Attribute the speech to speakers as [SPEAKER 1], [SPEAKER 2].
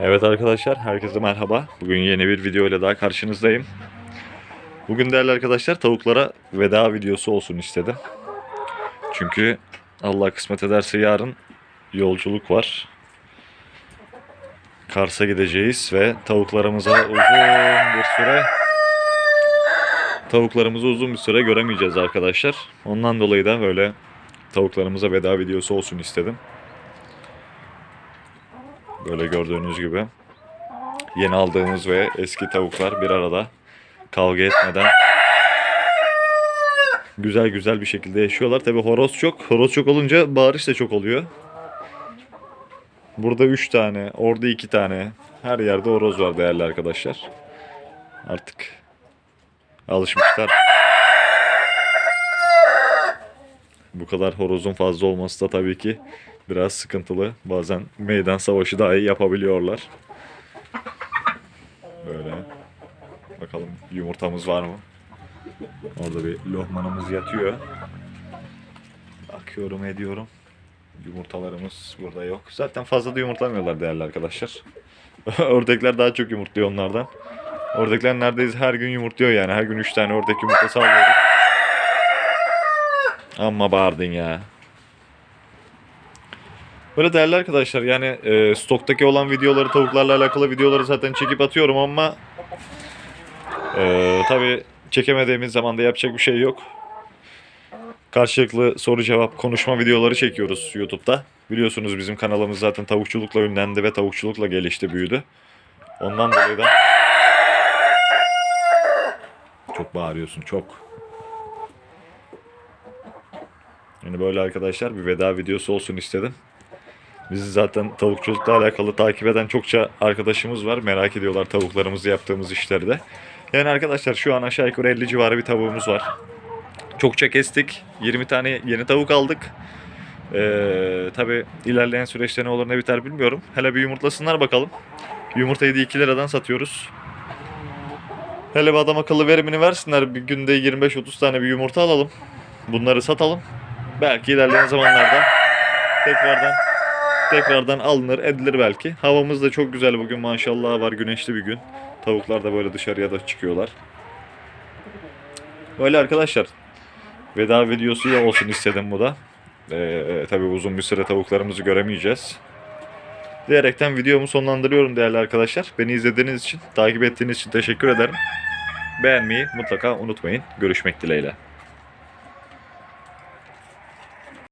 [SPEAKER 1] Evet arkadaşlar, herkese merhaba. Bugün yeni bir video ile daha karşınızdayım. Bugün değerli arkadaşlar tavuklara veda videosu olsun istedim. Çünkü Allah kısmet ederse yarın yolculuk var. Kars'a gideceğiz ve tavuklarımıza uzun bir süre tavuklarımızı uzun bir süre göremeyeceğiz arkadaşlar. Ondan dolayı da böyle tavuklarımıza veda videosu olsun istedim. Böyle gördüğünüz gibi yeni aldığımız ve eski tavuklar bir arada kavga etmeden güzel güzel bir şekilde yaşıyorlar. Tabi horoz çok. Horoz çok olunca bağırış da çok oluyor. Burada 3 tane, orada 2 tane. Her yerde horoz var değerli arkadaşlar. Artık alışmışlar. Bu kadar horozun fazla olması da tabii ki biraz sıkıntılı. Bazen meydan savaşı dahi yapabiliyorlar. Böyle. Bakalım yumurtamız var mı? Orada bir lohmanımız yatıyor. Bakıyorum ediyorum. Yumurtalarımız burada yok. Zaten fazla da yumurtlamıyorlar değerli arkadaşlar. Ördekler daha çok yumurtluyor onlardan. Ördekler neredeyse her gün yumurtluyor yani. Her gün 3 tane ördek yumurtası alıyoruz. Amma bağırdın ya. Böyle değerli arkadaşlar yani e, stoktaki olan videoları tavuklarla alakalı videoları zaten çekip atıyorum ama e, tabi çekemediğimiz zaman da yapacak bir şey yok. Karşılıklı soru cevap konuşma videoları çekiyoruz YouTube'da. Biliyorsunuz bizim kanalımız zaten tavukçulukla ünlendi ve tavukçulukla gelişti büyüdü. Ondan dolayı da çok bağırıyorsun çok. Yani böyle arkadaşlar bir veda videosu olsun istedim. Bizi zaten tavukçulukla alakalı takip eden çokça arkadaşımız var. Merak ediyorlar tavuklarımızı yaptığımız işleri de. Yani arkadaşlar şu an aşağı yukarı 50 civarı bir tavuğumuz var. Çokça kestik. 20 tane yeni tavuk aldık. Ee, Tabi ilerleyen süreçte ne olur ne biter bilmiyorum. Hele bir yumurtlasınlar bakalım. Yumurtayı da 2 liradan satıyoruz. Hele bir adam akıllı verimini versinler. Bir günde 25-30 tane bir yumurta alalım. Bunları satalım. Belki ilerleyen zamanlarda tekrardan tekrardan alınır edilir belki. Havamız da çok güzel bugün maşallah var güneşli bir gün. Tavuklar da böyle dışarıya da çıkıyorlar. Böyle arkadaşlar. Veda videosu ya olsun istedim bu da. Ee, tabii uzun bir süre tavuklarımızı göremeyeceğiz. Diyerekten videomu sonlandırıyorum değerli arkadaşlar. Beni izlediğiniz için, takip ettiğiniz için teşekkür ederim. Beğenmeyi mutlaka unutmayın. Görüşmek dileğiyle.